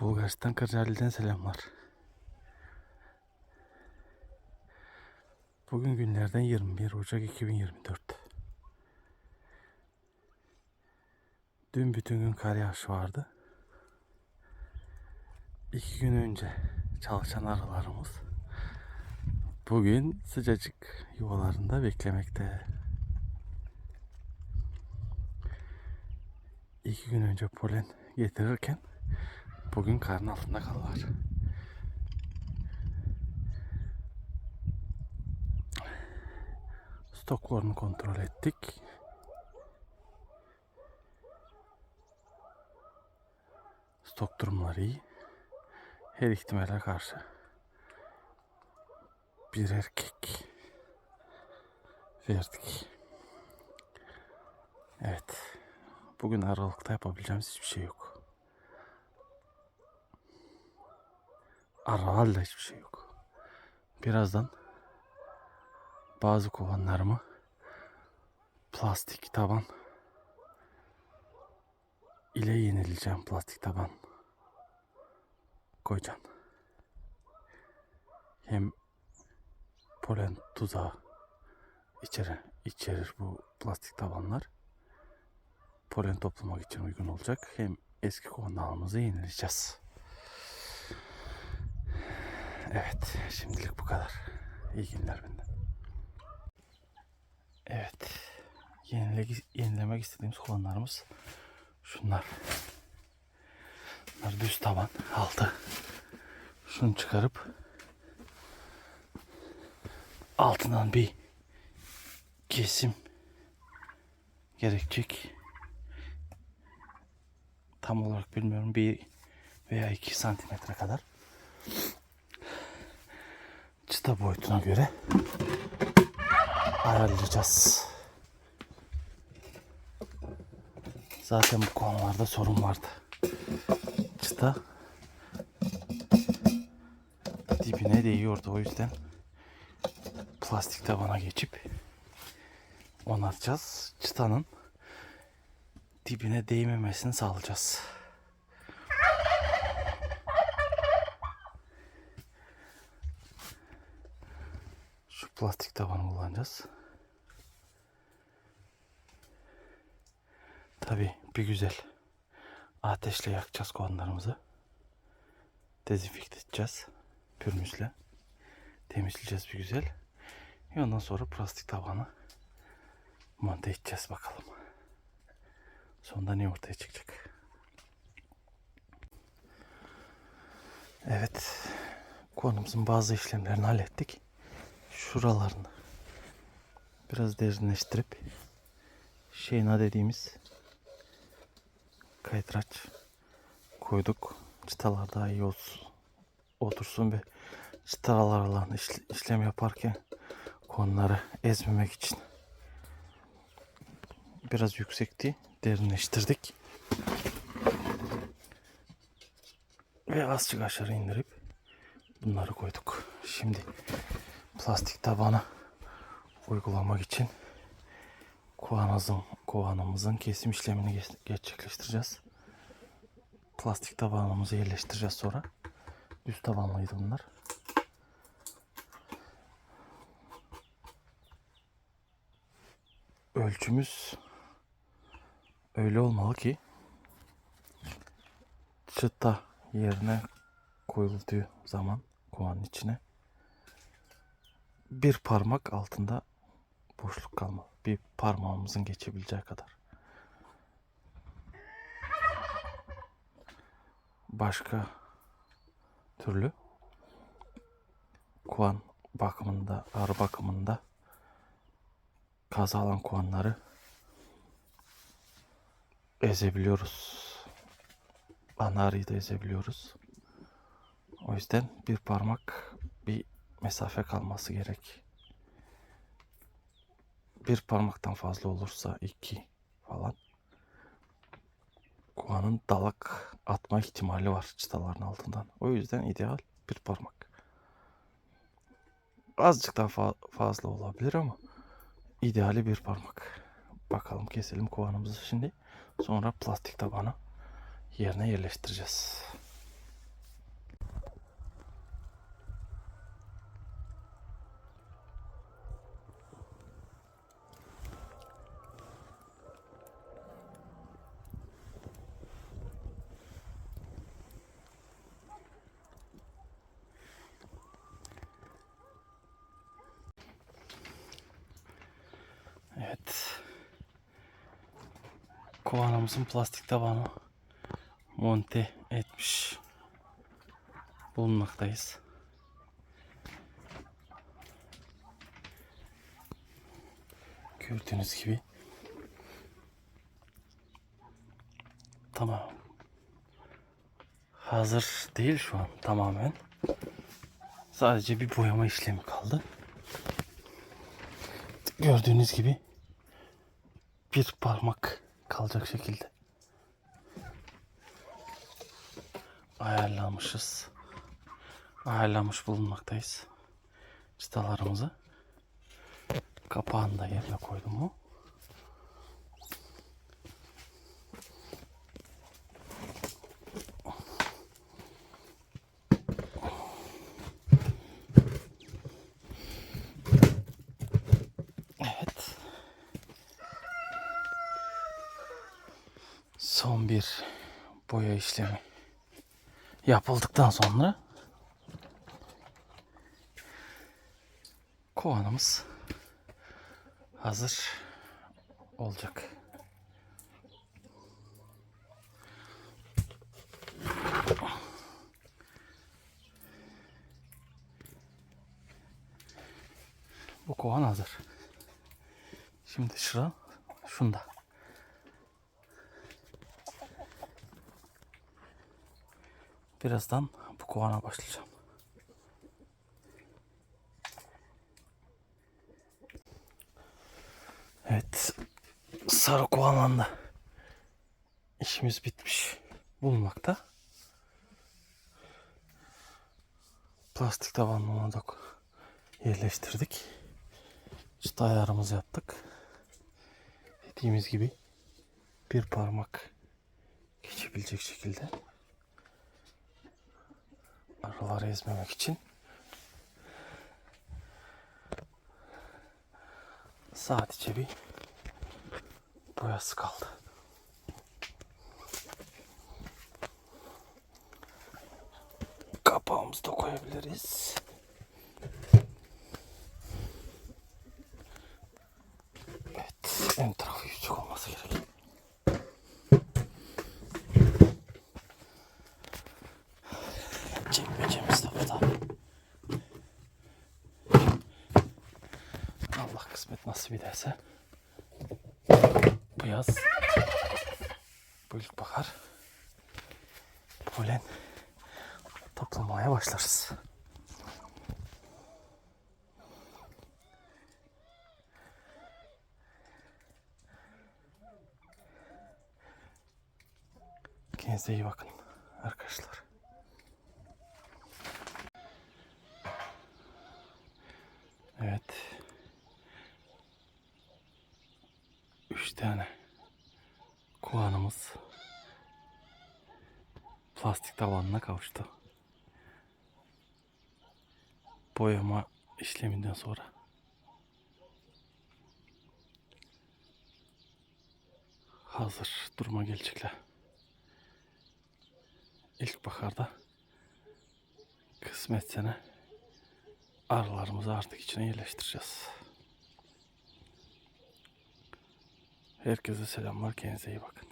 Bulgaristan Kırcaali'den selamlar. Bugün günlerden 21 Ocak 2024. Dün bütün gün kar yağışı vardı. İki gün önce çalışan arılarımız bugün sıcacık yuvalarında beklemekte. İki gün önce polen getirirken bugün karın altında kalırlar. Stoklarını kontrol ettik. Stok durumları iyi. Her ihtimale karşı bir erkek verdik. Evet. Bugün aralıkta yapabileceğimiz hiçbir şey yok. Aralarla hiçbir şey yok. Birazdan bazı kovanlarımı plastik taban ile yenileceğim plastik taban koyacağım. Hem polen tuzağı içeri, içerir bu plastik tabanlar. Polen toplamak için uygun olacak. Hem eski kovanlarımızı yenileyeceğiz. Evet, şimdilik bu kadar. İyi günler benden. Evet, yenile, yenilemek istediğimiz kovanlarımız şunlar. Bunlar düz taban aldı. Şunu çıkarıp altından bir kesim gerekecek. Tam olarak bilmiyorum bir veya iki santimetre kadar çıta boyutuna göre ayarlayacağız. Zaten bu konularda sorun vardı. Çıta dibine değiyordu o yüzden plastik tabana geçip onaracağız. Çıtanın dibine değmemesini sağlayacağız. Plastik tabanı kullanacağız. Tabi bir güzel ateşle yakacağız kovanlarımızı. Dezenfekte edeceğiz. Pürmüzle. Temizleyeceğiz bir güzel. Ve ondan sonra plastik tabanı monte edeceğiz bakalım. Sonunda ne ortaya çıkacak? Evet. Konumuzun bazı işlemlerini hallettik. Şuralarını biraz derinleştirip şeyna dediğimiz kaydıraç koyduk. Çıtalar daha iyi olsun, otursun ve çıtalarla işle- işlem yaparken konuları ezmemek için biraz yüksekti. Derinleştirdik. Ve azıcık aşağı indirip bunları koyduk. Şimdi plastik tabana uygulamak için kovanımızın, kovanımızın kesim işlemini ge- gerçekleştireceğiz. Plastik tabanımızı yerleştireceğiz sonra. Düz tabanlıydı bunlar. Ölçümüz öyle olmalı ki çıta yerine koyulduğu zaman kovanın içine bir parmak altında boşluk kalmalı. Bir parmağımızın geçebileceği kadar. Başka türlü kovan bakımında, arı bakımında kaza alan kovanları ezebiliyoruz. Ana da ezebiliyoruz. O yüzden bir parmak mesafe kalması gerek. Bir parmaktan fazla olursa iki falan kovanın dalak atma ihtimali var çıtaların altından. O yüzden ideal bir parmak. Azıcık daha fa- fazla olabilir ama ideali bir parmak. Bakalım keselim kovanımızı şimdi. Sonra plastik tabana yerine yerleştireceğiz. Kovanımızın plastik tabanı monte etmiş bulunmaktayız. Gördüğünüz gibi tamam. Hazır değil şu an tamamen. Sadece bir boyama işlemi kaldı. Gördüğünüz gibi bir parmak kalacak şekilde ayarlamışız. Ayarlamış bulunmaktayız. Çıtalarımızı. Kapağını da yerine koydum mu? Evet. Son bir boya işlemi yapıldıktan sonra kovanımız hazır olacak. Bu kovan hazır. Şimdi sıra şunda. Birazdan bu kovana başlayacağım. Evet. Sarı kovanla işimiz bitmiş bulunmakta. Plastik tabanlı ona da yerleştirdik. İşte ayarımızı yaptık. Dediğimiz gibi bir parmak geçebilecek şekilde araları ezmemek için sadece bir boyası kaldı. Kapağımızı da koyabiliriz. Evet, ön tarafı yüksek olması gerek. Allah kısmet nasip ederse bu yaz bu ilkbahar polen toplamaya başlarız. Kendinize iyi bakın arkadaşlar. Evet. Üç tane kovanımız plastik tavanına kavuştu. Boyama işleminden sonra. Hazır duruma gelecekler. İlkbaharda kısmetse arılarımızı artık içine yerleştireceğiz. Herkese selamlar. Kendinize iyi bakın.